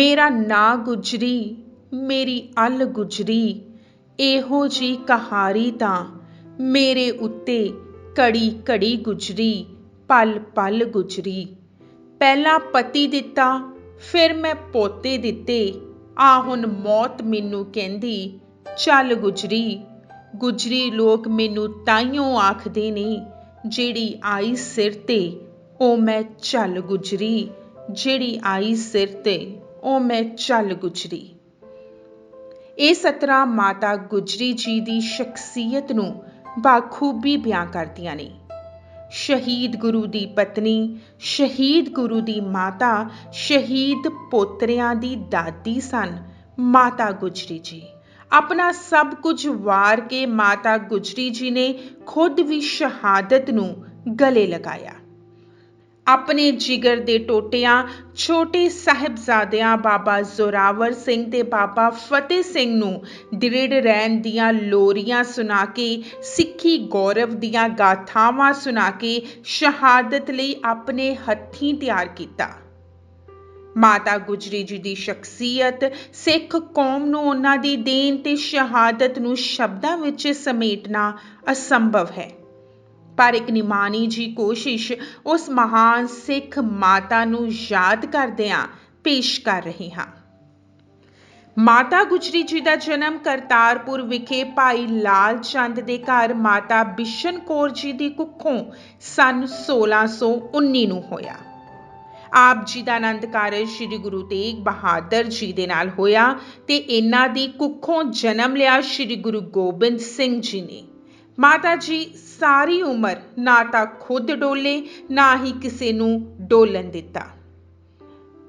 ਮੇਰਾ ਨਾਂ ਗੁਜਰੀ, ਮੇਰੀ ਅਲ ਗੁਜਰੀ, ਇਹੋ ਜੀ ਕਹਾਰੀ ਤਾਂ ਮੇਰੇ ਉੱਤੇ ਘੜੀ ਘੜੀ ਗੁਜਰੀ, ਪਲ ਪਲ ਗੁਜਰੀ। ਪਹਿਲਾਂ ਪਤੀ ਦਿੱਤਾ, ਫਿਰ ਮੈਂ ਪੋਤੇ ਦਿੱਤੇ। ਆ ਹੁਣ ਮੌਤ ਮੈਨੂੰ ਕਹਿੰਦੀ, ਚੱਲ ਗੁਜਰੀ। ਗੁਜਰੀ ਲੋਕ ਮੈਨੂੰ ਤਾਈਓ ਆਖਦੇ ਨੇ, ਜਿਹੜੀ ਆਈ ਸਿਰ ਤੇ, ਉਹ ਮੈਂ ਚੱਲ ਗੁਜਰੀ। ਜਿਹੜੀ ਆਈ ਸਿਰ ਤੇ ਉਹ ਮੈਂ ਚੱਲ ਗੁਜਰੀ। ਇਹ ਸਤਰਾਂ ਮਾਤਾ ਗੁਜਰੀ ਜੀ ਦੀ ਸ਼ਖਸੀਅਤ ਨੂੰ ਬਾਖੂਬੀ ਬਿਆਨ ਕਰਦੀਆਂ ਨੇ। ਸ਼ਹੀਦ ਗੁਰੂ ਦੀ ਪਤਨੀ, ਸ਼ਹੀਦ ਗੁਰੂ ਦੀ ਮਾਤਾ, ਸ਼ਹੀਦ ਪੋਤਰਿਆਂ ਦੀ ਦਾਦੀ ਸਨ ਮਾਤਾ ਗੁਜਰੀ ਜੀ। ਆਪਣਾ ਸਭ ਕੁਝ ਵਾਰ ਕੇ ਮਾਤਾ ਗੁਜਰੀ ਜੀ ਨੇ ਖੁਦ ਵੀ ਸ਼ਹਾਦਤ ਨੂੰ ਗਲੇ ਲਗਾਇਆ। ਆਪਣੇ ਜਿਗਰ ਦੇ ਟੋਟਿਆਂ, ਛੋਟੇ ਸਾਹਿਬਜ਼ਾਦਿਆਂ ਬਾਬਾ ਜ਼ੋਰਾਵਰ ਸਿੰਘ ਤੇ ਬਾਬਾ ਫਤਿਹ ਸਿੰਘ ਨੂੰ ਦ੍ਰਿੜ ਰਹਿਣ ਦੀਆਂ ਲੋਰੀਆਂ ਸੁਣਾ ਕੇ, ਸਿੱਖੀ ਗੌਰਵ ਦੀਆਂ ਗਾਥਾਵਾਂ ਸੁਣਾ ਕੇ ਸ਼ਹਾਦਤ ਲਈ ਆਪਣੇ ਹੱਥੀਂ ਤਿਆਰ ਕੀਤਾ। ਮਾਤਾ ਗੁਜਰੀ ਜੀ ਦੀ ਸ਼ਖਸੀਅਤ, ਸਿੱਖ ਕੌਮ ਨੂੰ ਉਹਨਾਂ ਦੀ ਦੇਣ ਤੇ ਸ਼ਹਾਦਤ ਨੂੰ ਸ਼ਬਦਾਂ ਵਿੱਚ ਸਮੇਟਣਾ ਅਸੰਭਵ ਹੈ। ਪਰ ਇੱਕ ਨਿਮਾਣੀ ਜੀ ਕੋਸ਼ਿਸ਼ ਉਸ ਮਹਾਨ ਸਿੱਖ ਮਾਤਾ ਨੂੰ ਯਾਦ ਕਰਦਿਆਂ ਪੇਸ਼ ਕਰ ਰਹੇ ਹਾਂ। ਮਾਤਾ ਗੁਜਰੀ ਜੀ ਦਾ ਜਨਮ ਕਰਤਾਰਪੁਰ ਵਿਖੇ ਭਾਈ ਲਾਲ ਚੰਦ ਦੇ ਘਰ ਮਾਤਾ ਬਿਸ਼ਨ ਕੌਰ ਜੀ ਦੀ ਕੁੱਖੋਂ ਸਨ 1619 ਨੂੰ ਹੋਇਆ। ਆਪ ਜੀ ਦਾ ਆਨੰਦ ਕਾਰਜ ਸ੍ਰੀ ਗੁਰੂ ਤੇਗ ਬਹਾਦਰ ਜੀ ਦੇ ਨਾਲ ਹੋਇਆ ਤੇ ਇਹਨਾਂ ਦੀ ਕੁੱਖੋਂ ਜਨਮ ਲਿਆ ਸ੍ਰੀ ਗੁਰੂ ਗੋਬਿੰਦ ਸਿੰਘ ਜੀ ਨੇ। ਮਾਤਾ ਜੀ, ਸਾਰੀ ਉਮਰ ਨਾ ਤਾਂ ਖੁਦ ਡੋਲੇ, ਨਾ ਹੀ ਕਿਸੇ ਨੂੰ ਡੋਲਣ ਦਿੱਤਾ।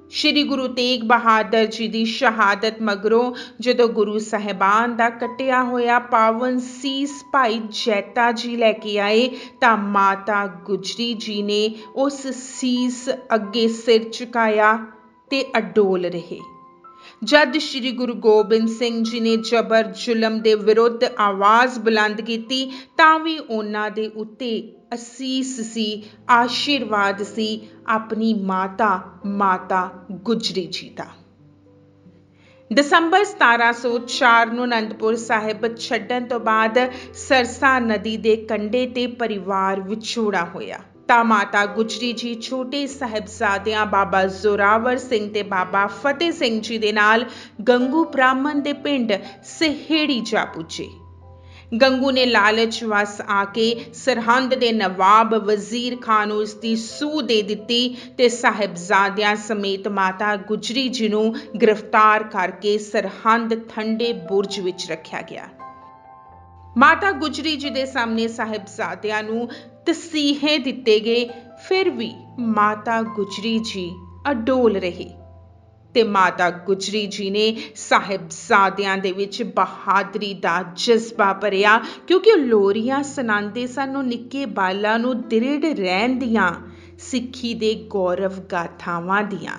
ਸ਼੍ਰੀ ਗੁਰੂ ਤੇਗ ਬਹਾਦਰ ਜੀ ਦੀ ਸ਼ਹਾਦਤ ਮਗਰੋਂ ਜਦੋਂ ਗੁਰੂ ਸਾਹਿਬਾਨ ਦਾ ਕਟਿਆ ਹੋਇਆ ਪਾਵਨ ਸੀਸ ਭਾਈ ਜੈਤਾ ਜੀ ਲੈ ਕੇ ਆਏ, ਤਾਂ ਮਾਤਾ ਗੁਜਰੀ ਜੀ ਨੇ ਉਸ ਸੀਸ ਅੱਗੇ ਸਿਰ ਝੁਕਾਇਆ ਤੇ ਅਡੋਲ ਰਹੇ। ਜਦ ਸ੍ਰੀ ਗੁਰੂ ਗੋਬਿੰਦ ਸਿੰਘ ਜੀ ਨੇ ਜਬਰ ਜ਼ੁਲਮ ਦੇ ਵਿਰੁੱਧ ਆਵਾਜ਼ ਬੁਲੰਦ ਕੀਤੀ, ਤਾਂ ਵੀ ਉਹਨਾਂ ਦੇ ਉੱਤੇ ਅਸੀਸ ਸੀ, ਆਸ਼ੀਰਵਾਦ ਸੀ, ਆਪਣੀ ਮਾਤਾ ਮਾਤਾ ਗੁਜਰੀ ਜੀ ਦਾ। ਦਸੰਬਰ 1704 ਨੂੰ ਅਨੰਦਪੁਰ ਸਾਹਿਬ ਛੱਡਣ ਤੋਂ ਬਾਅਦ ਸਰਸਾ ਨਦੀ ਦੇ ਕੰਢੇ ਤੇ ਪਰਿਵਾਰ ਵਿਛੋੜਾ ਹੋਇਆ। ਤਾਂ ਮਾਤਾ ਗੁਜਰੀ ਜੀ, ਛੋਟੇ ਸਾਹਿਬਜ਼ਾਦਿਆਂ ਬਾਬਾ ਜ਼ੋਰਾਵਰ ਸਿੰਘ ਤੇ ਬਾਬਾ ਫਤਿਹ ਸਿੰਘ ਜੀ ਦੇ ਨਾਲ ਗੰਗੂ ਬ੍ਰਾਹਮਣ ਦੇ ਪਿੰਡ ਸਹੇੜੀ ਜਾ ਪੁੱਜੇ। ਗੰਗੂ ਨੇ ਲਾਲਚ ਵਸ ਆ ਕੇ ਸਰਹੰਦ ਦੇ ਨਵਾਬ ਵਜ਼ੀਰ ਖਾਨ ਨੂੰ ਇਸ ਦੀ ਸੂਹ ਦੇ ਦਿੱਤੀ ਤੇ ਸਾਹਿਬਜ਼ਾਦਿਆਂ ਸਮੇਤ ਮਾਤਾ ਗੁਜਰੀ ਜੀ ਨੂੰ ਗ੍ਰਿਫਤਾਰ ਕਰਕੇ ਸਰਹੰਦ ਠੰਡੇ ਬੁਰਜ ਵਿੱਚ ਰੱਖਿਆ ਗਿਆ। ਮਾਤਾ ਗੁਜਰੀ ਜੀ ਦੇ ਸਾਹਮਣੇ ਸਾਹਿਬਜ਼ਾਦਿਆਂ ਨੂੰ ਤਸੀਹੇ ਦਿੱਤੇ ਗਏ, ਫਿਰ ਵੀ ਮਾਤਾ ਗੁਜਰੀ ਜੀ ਅਡੋਲ ਰਹੇ ਤੇ ਮਾਤਾ ਗੁਜਰੀ ਜੀ ਨੇ ਸਾਹਿਬਜ਼ਾਦਿਆਂ ਦੇ ਵਿੱਚ ਬਹਾਦਰੀ ਦਾ ਜਜ਼ਬਾ ਭਰਿਆ, ਕਿਉਂਕਿ ਉਹ ਲੋਰੀਆਂ ਸੁਣਾਉਂਦੇ ਸਾਨੂੰ ਨਿੱਕੇ ਬਾਲਾਂ ਨੂੰ ਦ੍ਰਿੜ ਰਹਿਣ ਦੀਆਂ, ਸਿੱਖੀ ਦੇ ਗੌਰਵ ਗਾਥਾਵਾਂ ਦੀਆਂ।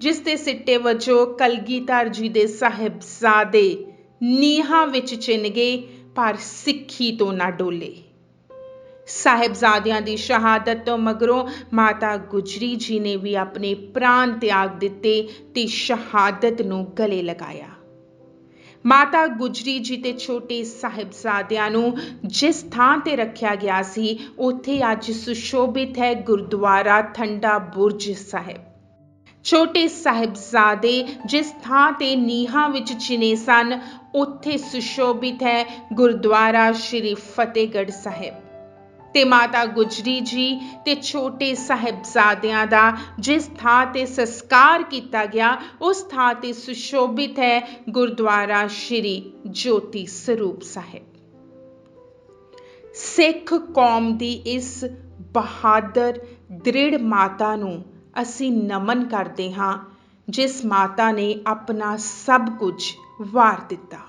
ਜਿਸ ਦੇ ਸਿੱਟੇ ਵਜੋਂ ਕਲਗੀਧਰ ਜੀ ਦੇ ਸਾਹਿਬਜ਼ਾਦੇ ਨੀਹਾਂ ਵਿੱਚ ਚਿਣ ਗਏ ਪਰ ਸਿੱਖੀ ਤੋਂ ਨਾ ਡੋਲੇ। ਸਾਹਿਬਜ਼ਾਦਿਆਂ ਦੀ ਸ਼ਹਾਦਤ ਤੋਂ ਮਗਰੋਂ ਮਾਤਾ ਗੁਜਰੀ ਜੀ ਨੇ ਵੀ ਆਪਣੇ ਪ੍ਰਾਣ ਤਿਆਗ ਦਿੱਤੇ ਤੇ ਸ਼ਹਾਦਤ ਨੂੰ ਗਲੇ ਲਗਾਇਆ। ਮਾਤਾ ਗੁਜਰੀ ਜੀ ਤੇ ਛੋਟੇ ਸਾਹਿਬਜ਼ਾਦਿਆਂ ਨੂੰ ਜਿਸ ਥਾਂ ਤੇ ਰੱਖਿਆ ਗਿਆ ਸੀ, ਉੱਥੇ ਅੱਜ ਸੁਸ਼ੋਭਿਤ ਹੈ ਗੁਰਦੁਆਰਾ ਠੰਡਾ ਬੁਰਜ ਸਾਹਿਬ। ਛੋਟੇ ਸਾਹਿਬਜ਼ਾਦੇ ਜਿਸ ਥਾਂ ਤੇ ਨੀਹਾਂ ਵਿੱਚ ਚਿਨੇ ਸਨ, ਉੱਥੇ ਸੁਸ਼ੋਭਿਤ ਹੈ ਗੁਰਦੁਆਰਾ ਸ਼੍ਰੀ ਫਤਿਹਗੜ੍ਹ ਸਾਹਿਬ। ਤੇ ਮਾਤਾ ਗੁਜਰੀ ਜੀ ਤੇ ਛੋਟੇ ਸਾਹਿਬਜ਼ਾਦਿਆਂ ਦਾ ਜਿਸ ਥਾਂ ਤੇ ਸੰਸਕਾਰ ਕੀਤਾ ਗਿਆ, ਉਸ ਥਾਂ ਤੇ ਸੁਸ਼ੋਭਿਤ ਹੈ ਗੁਰਦੁਆਰਾ ਸ਼੍ਰੀ ਜੋਤੀ ਸਰੂਪ ਸਾਹਿਬ। ਸਿੱਖ ਕੌਮ ਦੀ ਇਸ ਬਹਾਦਰ ਦ੍ਰਿੜ ਮਾਤਾ ਨੂੰ ਅਸੀਂ ਨਮਨ ਕਰਦੇ ਹਾਂ ਜਿਸ ਮਾਤਾ ਨੇ ਆਪਣਾ ਸਭ ਕੁਝ ਵਾਰ ਦਿੱਤਾ।